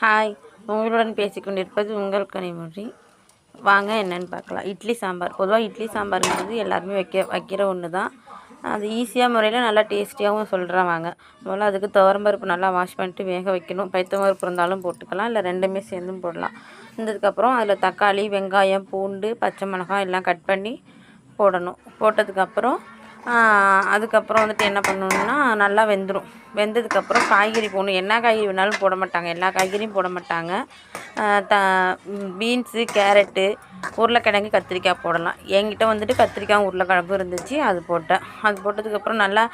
Hi உங்களுடன் பேசிக்கொண்டிருப்பது உங்கள் கனிமொழி. வாங்க என்னென்னு பார்க்கலாம். இட்லி சாம்பார். பொதுவாக இட்லி சாம்பாருங்கிறது எல்லாருமே வைக்க வைக்கிற ஒன்று தான் அது ஈஸியாக முறையில் நல்லா டேஸ்டியாகவும் சொல்கிறேன் வாங்க. முதல்ல அதுக்கு துவரம்பருப்பு நல்லா வாஷ் பண்ணிட்டு வேக வைக்கணும். பைத்தம்பருப்பு இருந்தாலும் போட்டுக்கலாம். இல்லை ரெண்டுமே சேர்ந்தும் போடலாம். இருந்ததுக்கப்புறம் அதில் தக்காளி வெங்காயம் பூண்டு பச்சை மிளகாய் எல்லாம் கட் பண்ணி போடணும். போட்டதுக்கப்புறம் அதுக்கப்புறம் வந்துட்டு என்ன பண்ணணுன்னா நல்லா வெந்துடும் வெந்ததுக்கப்புறம் காய்கறி போடணும். என்ன காய்கறி வேணாலும் போட மாட்டாங்க. எல்லா காய்கறியும் போட மாட்டாங்க. த பீன்ஸு கேரட்டு உருளைக்கிழங்கு கத்திரிக்காய் போடலாம். என்கிட்ட வந்துட்டு கத்திரிக்காய் உருளைக்கிழங்கும் இருந்துச்சு. அது போட்டேன். அது போட்டதுக்கப்புறம் நல்லா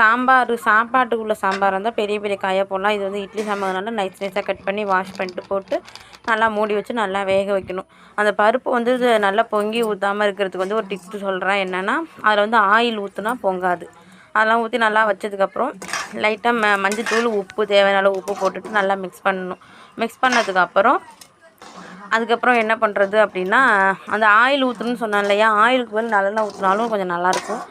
சாம்பார் சாப்பாட்டுக்குள்ளே சாம்பார் இருந்தால் பெரிய பெரிய காயாக போடலாம். இது வந்து இட்லி சாம்பார்னால நைஸ் நைஸாக கட் பண்ணி வாஷ் பண்ணிட்டு போட்டு நல்லா மூடி வச்சு நல்லா வேக வைக்கணும். அந்த பருப்பு வந்து நல்லா பொங்கி ஊற்றாமல் இருக்கிறதுக்கு வந்து ஒரு டிப்ஸ் சொல்கிறேன் என்னென்னா அதில் வந்து ஆயில் ஊற்றுனா பொங்காது. அதெல்லாம் ஊற்றி நல்லா வச்சதுக்கப்புறம் லைட்டாக ம மஞ்சத்தூள் உப்பு தேவையான உப்பு போட்டுட்டு நல்லா மிக்ஸ் பண்ணணும். மிக்ஸ் பண்ணதுக்கப்புறம் அதுக்கப்புறம் என்ன பண்ணுறது அப்படின்னா அந்த ஆயில் ஊற்றணுன்னு சொன்னேன் இல்லையா ஆயிலுக்கு பதில் நல்லெண்ணெய் ஊற்றினாலும் கொஞ்சம் நல்லாயிருக்கும்.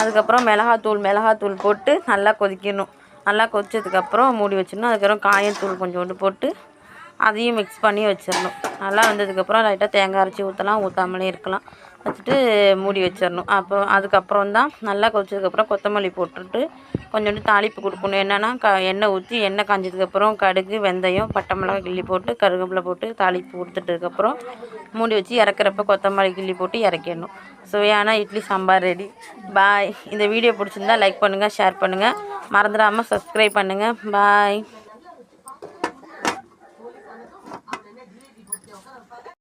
அதுக்கப்புறம் மிளகாத்தூள் மிளகாத்தூள் போட்டு நல்லா கொதிக்கணும். நல்லா கொதிச்சதுக்கப்புறம் மூடி வச்சிடணும். அதுக்கப்புறம் காயத்தூள் கொஞ்சோண்டு போட்டு அதையும் மிக்ஸ் பண்ணி வச்சிடணும் நல்லா வந்ததுக்கப்புறம் லைட்டாக தேங்காய் அரைச்சி ஊற்றலாம் ஊற்றாமலே இருக்கலாம். வச்சுட்டு மூடி வச்சிடணும் அப்புறம் அதுக்கப்புறம் தான் நல்லா கொதிச்சதுக்கப்புறம் கொத்தமல்லி போட்டுட்டு கொஞ்சோண்டு தாளிப்பு கொடுக்கணும். என்னென்னா க எண்ணெய் ஊற்றி எண்ணெய் காஞ்சதுக்கப்புறம் கடுகு வெந்தயம் பட்டை மிளகாய் கிள்ளி போட்டு கருவேப்பிலை போட்டு தாளிப்பு கொடுத்துட்டதுக்கப்புறம் மூடி வச்சு இறக்குறப்ப கொத்தமல்லி கிள்ளி போட்டு இறக்கிடணும். சுவையான இட்லி சாம்பார் ரெடி பாய் இந்த வீடியோ பிடிச்சிருந்தா லைக் பண்ணுங்கள் ஷேர் பண்ணுங்கள் மறந்துடாமல் சப்ஸ்கிரைப் பண்ணுங்கள் பாய்